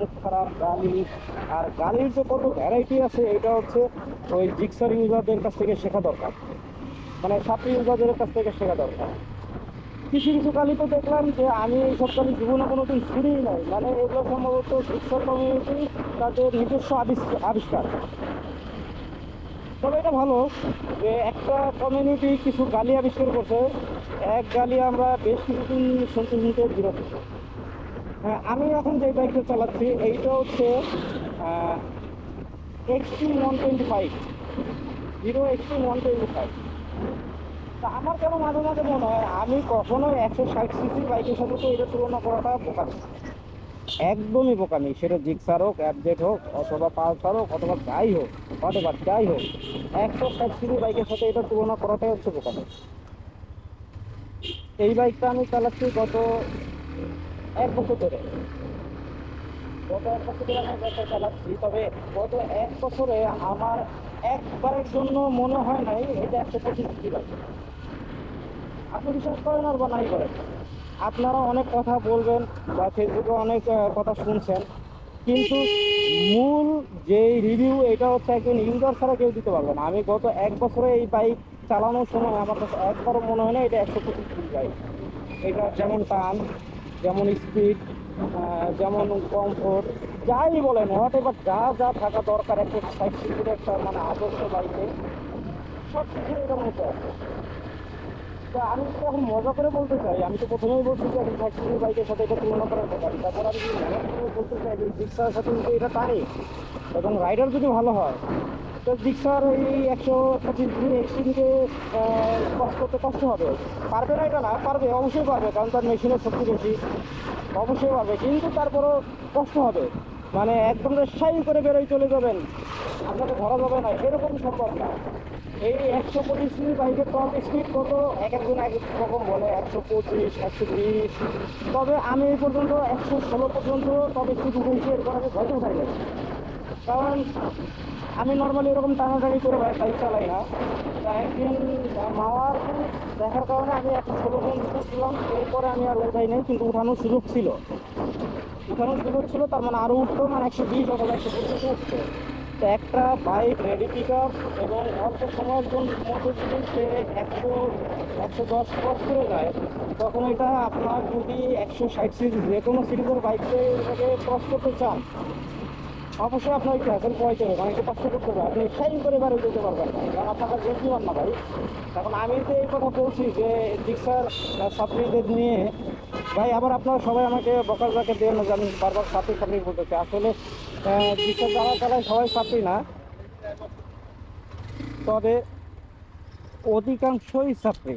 মুখ খারাপ গালি। আর গালির যে কত ভ্যারাইটি আছে, এটা হচ্ছে ওই জিক্সার ইউজারদের কাছ থেকে শেখা দরকার। মানে ছাত্র ইউজারদের কাছ থেকে শেখা দরকার। কিছু কিছু গালি তো দেখলাম যে আমি এইসব গালি জীবনে কোনোদিন শুনিই নাই। মানে এগুলো সম্ভবত জিক্সার কমিউনিটি তাদের নিজস্ব আবিষ্কার তবে এটা ভালো যে একটা কমিউনিটি কিছু গালি আবিষ্কার করছে। এক গালি আমরা বেশ কিছুদিন শুনতে শুনতে বিরত। আমি এখন যে বাইকটা চালাচ্ছি, এইটা হচ্ছে XT one twenty five zero XT one twenty five তা আমার কেন মাঝে মাঝে মনে হয়, আমি কখনো একশো ষাট সিসি বাইকের সাথে তো এটা তুলনা করাটা বোকামি একদমই বোকামি সেটা জিক্সার হোক অ্যাপজেট হোক, অথবা পালসার হোক, অথবা যাই হোক অথবা যাই হোক, একশো ষাট সিসি বাইকের সাথে এটা তুলনা করাটাই হচ্ছে বোকামি এই বাইকটা আমি চালাচ্ছি গত এক বছর ধরে। গত এক বছর ধরে আমি বাইকটা চালাচ্ছি, তবে গত এক বছরে আমার একবারের জন্য মনে হয় নাই এটা একশো পঁচিশ বাইক আপনি বিশ্বাস করেন আর বা নাই করেন। আপনারা অনেক কথা বলবেন বা ফেসবুকে অনেক কথা শুনছেন, কিন্তু মূল যেই রিভিউ এটা হচ্ছে একজন ইউজার ছাড়া কেউ দিতে পারবে না। আমি গত এক বছরে এই বাইক চালানোর সময় আমার কাছে একবারও মনে হয় না এটা একশো পঁচিশ বাইক এটা যেমন টান যেমন স্পিড যেমন কমফোর্ট যাই বলেন হোয়াট এবার যা যা থাকা দরকার একটা ষাট সিসির একটা মানে আদর্শ বাইকে সব কিছু এটার মধ্যে আছে তা আমি তো এখন মজা করে বলতে চাই, আমি তো প্রথমেই বলছি যে এখন ফ্যাক্টরি বাইকের সাথে এটা তুলনা করার কথা। তারপর আমি করে বলতে চাই যে রিক্সার সাথে এটা পারে। এবং রাইডার যদি ভালো হয় তো রিক্সার এই একশো পঁচিশ দিন এক্সট্রিমকে কষ্ট করতে কষ্ট হবে। পারবে না এটা পারবে, অবশ্যই পারবে, কারণ তার মেশিনের শক্তি বেশি। অবশ্যই পারবে, কিন্তু তারপরও কষ্ট হবে। মানে একদম সাই করে বেরোয় চলে যাবেন। আপনাকে ধরা যাবে না, এরকম সম্ভব না এই একশো পঁচিশ মিনিট বাইকের টপ স্পিড কত? এক একজন এক রকম বলে, একশো পঁচিশ, একশো বিশ। তবে আমি এই পর্যন্ত একশো ষোলো পর্যন্ত টপ স্পিড উঠেছি, এরপর আমি ভয়তে উঠাই কারণ আমি নর্মালি এরকম টানাটানি করে বাইক বাইক চালাই না। একদিন মাওয়ার দেখার কারণে আমি একশো ষোলো পর্যন্ত উঠেছিলাম এরপরে আমি আর উঠাই নাই, কিন্তু উঠানোর সুযোগ ছিল। উঠানোর সুযোগ ছিল, তার মানে আরও উঠতো মানে একশো বিশ অথবা একশো পঁচিশ উঠতো তো একটা বাইক রেডি পিক আপ এবং অল্প সময়ের জন্য মধ্যে যদি সে একশো একশো দশ ক্রস করে যায়, তখন এটা আপনার যদি একশো ষাট সিরিজ যে কোনো সিরিজের বাইককে এটাকে ক্রস করতে চান অবশ্যই আপনার হ্যাসেল পোয়াইতে হবে একটু কষ্ট করতে হবে। আপনি সাইন করে বাড়ি যেতে পারবেন কারণ আপনার কাছে বুদ্ধিমান না ভাই। এখন আমি তো এই কথা বলছি যে রিক্সার ছাত্রীদের নিয়ে, ভাই, আবার আপনারা সবাই আমাকে বকার জাকে দেন যে আমি বারবার ছাত্রী ছাত্রী বলতেছি? আসলে রিক্সার যারা চালায় সবাই ছাত্রী না। তবে অধিকাংশই ছাত্রী